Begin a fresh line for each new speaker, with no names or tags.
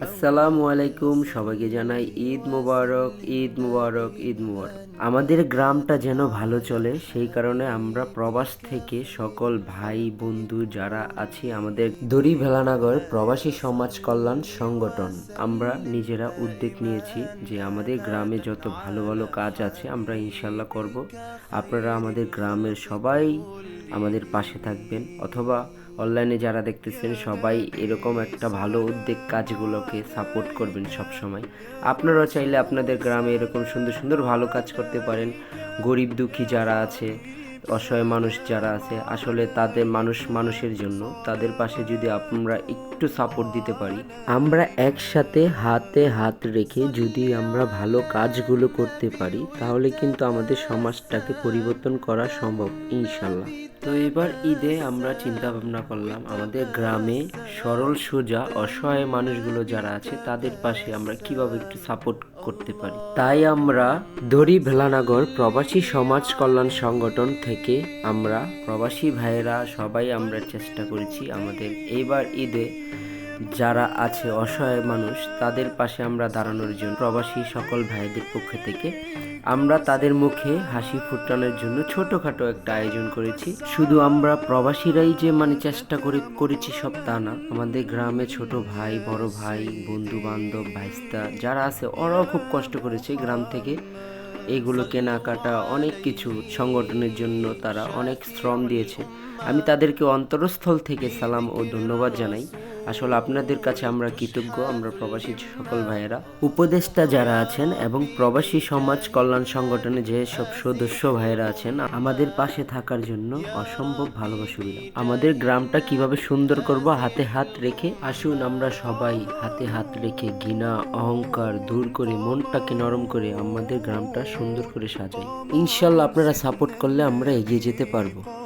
আসসালামু আলাইকুম, সবাইকে জানাই ঈদ মুবারক ঈদ মুবারক ঈদ মুবারক। আমাদের গ্রামটা যেন ভালো চলে, সেই কারণে আমরা প্রবাস থেকে সকল ভাই, বন্ধু যারা আছি আমাদের দড়ি ভেলানগর প্রবাসী সমাজ কল্যাণ সংগঠন, আমরা নিজেরা উদ্যোগ নিয়েছি যে আমাদের গ্রামে যত ভালো ভালো কাজ আছে আমরা ইনশাল্লাহ করব। আপনারা আমাদের গ্রামের সবাই আমাদের পাশে থাকবেন, অথবা অনলাইনে যারা দেখতেছেন, সবাই এরকম একটা ভালো উদ্যোগ কাজগুলোকে সাপোর্ট করবেন সব সময় আপনারাও চাইলে আপনাদের গ্রামে এরকম সুন্দর সুন্দর ভালো কাজ করতে পারেন। গরিব দুঃখী যারা আছে, অসহায় মানুষ যারা আছে, আসলে তাদের মানুষ মানুষের জন্য। তাদের পাশে যদি আমরা একটু সাপোর্ট দিতে পারি। আমরা একসাথে হাতে হাত রেখে যদি আমরা ভালো কাজগুলো করতে পারি, তাহলে কিন্তু আমাদের সমাজটাকে পরিবর্তন করা সম্ভব, ইনশাল্লাহ। তো এবার ঈদে আমরা চিন্তা ভাবনা করলাম, আমাদের গ্রামে সরল সোজা, অসহায় মানুষগুলো যারা আছে, তাদের পাশে আমরা কীভাবে একটু সাপোর্ট করতে পারি? তাই আমরা দড়ি ভেলানাগর প্রবাসী সমাজ কল্যাণ সংগঠন থেকে আমরা প্রবাসী ভাইয়েরা সবাই আমরা চেষ্টা করেছি আমাদের এইবার ঈদে যারা আছে অসহায় মানুষ, তাদের পাশে আমরা দাঁড়ানোর জন্য প্রবাসী সকল ভাইদের পক্ষ থেকে আমরা তাদের মুখে হাসি ফুটানোর জন্য ছোটখাটো একটা আয়োজন করেছি। শুধু আমরা প্রবাসীরাই যে মানে চেষ্টা করে করেছি সব তা না। আমাদের গ্রামে ছোট ভাই, বড় ভাই বন্ধু বান্ধব ভাইস্তা যারা আছে, ওরাও খুব কষ্ট করেছে গ্রাম থেকে। এগুলো কেনাকাটা, অনেক কিছু সংগঠনের জন্য তারা অনেক শ্রম দিয়েছে। আমি তাদেরকে অন্তরস্থল থেকে সালাম ও ধন্যবাদ জানাই। আসলে আপনাদের কাছে আমরা কৃতজ্ঞ, আমরা প্রবাসী সকল ভাইয়েরা। উপদেষ্টা যারা আছেন এবং প্রবাসী সমাজ কল্যাণ সংগঠনে যে সব সদস্য ভাইয়েরা আছেন, আমাদের পাশে থাকার জন্য অসম্ভব ভালোবাসা আমাদের গ্রামটা কীভাবে সুন্দর করব, হাতে হাত রেখে? আসুন আমরা সবাই হাতে হাত রেখে ঘৃণা, অহংকার দূর করে, মনটাকে নরম করে আমাদের গ্রামটা সুন্দর করে সাজাই। ইনশাল্লাহ আপনারা সাপোর্ট করলে আমরা এগিয়ে যেতে পারব।